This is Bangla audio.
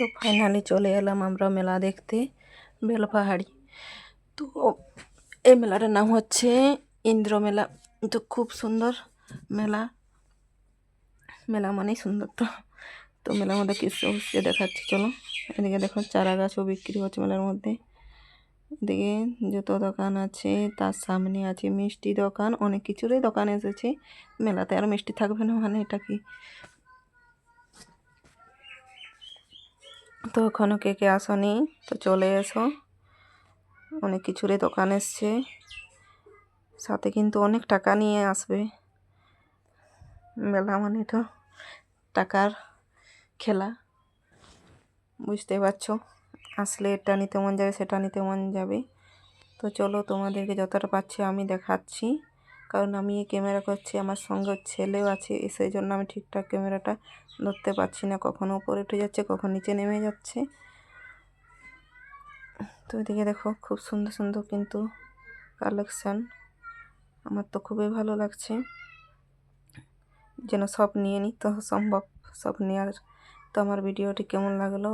তো ফাইনালি চলে এলাম আমরা মেলা দেখতে, বেলপাহাড়ি। তো এই মেলাটার নাম হচ্ছে ইন্দ্র মেলা তো খুব সুন্দর মেলা। মেলা মানেই সুন্দর তো। তো মেলার মধ্যে কিছু হচ্ছে দেখাচ্ছি, চলো। এদিকে দেখো চারা গাছও বিক্রি হচ্ছে মেলার মধ্যে। এদিকে জুতো দোকান আছে, তার সামনে আছে মিষ্টি দোকান, অনেক কিছুরই দোকান এসেছে। মেলাতে আর মিষ্টি থাকবে না মানে এটা কি? তো এখনও কে কে আসনি, তো চলে এসো। অনেক কিছুরে দোকান এসছে। সাথে কিন্তু অনেক টাকা নিয়ে আসবে। মেলা মানে তো টাকার খেলা। বুঝতে পারছ? আসলে এটা নিতে মন যাবে, সেটা নিতে মন যাবে। তো চলো তোমাদেরকে যতটা পাচ্ছি আমি দেখাচ্ছি। কারণ আমি এই ক্যামেরা করছি, আমার সঙ্গে ছেলেও আছে, সেই জন্য আমি ঠিকঠাক ক্যামেরাটা ধরতে পারছি না। কখনো উপরে উঠে যাচ্ছে, কখন নিচে নেমে যাচ্ছে। তো এদিকে দেখো, খুব সুন্দর সুন্দর কিন্তু কালেকশান। আমার তো খুবই ভালো লাগছে। যেন সব নিয়ে নিই তো সম্ভব, সব নেওয়ার তো আমার ভিডিওটি কেমন লাগল?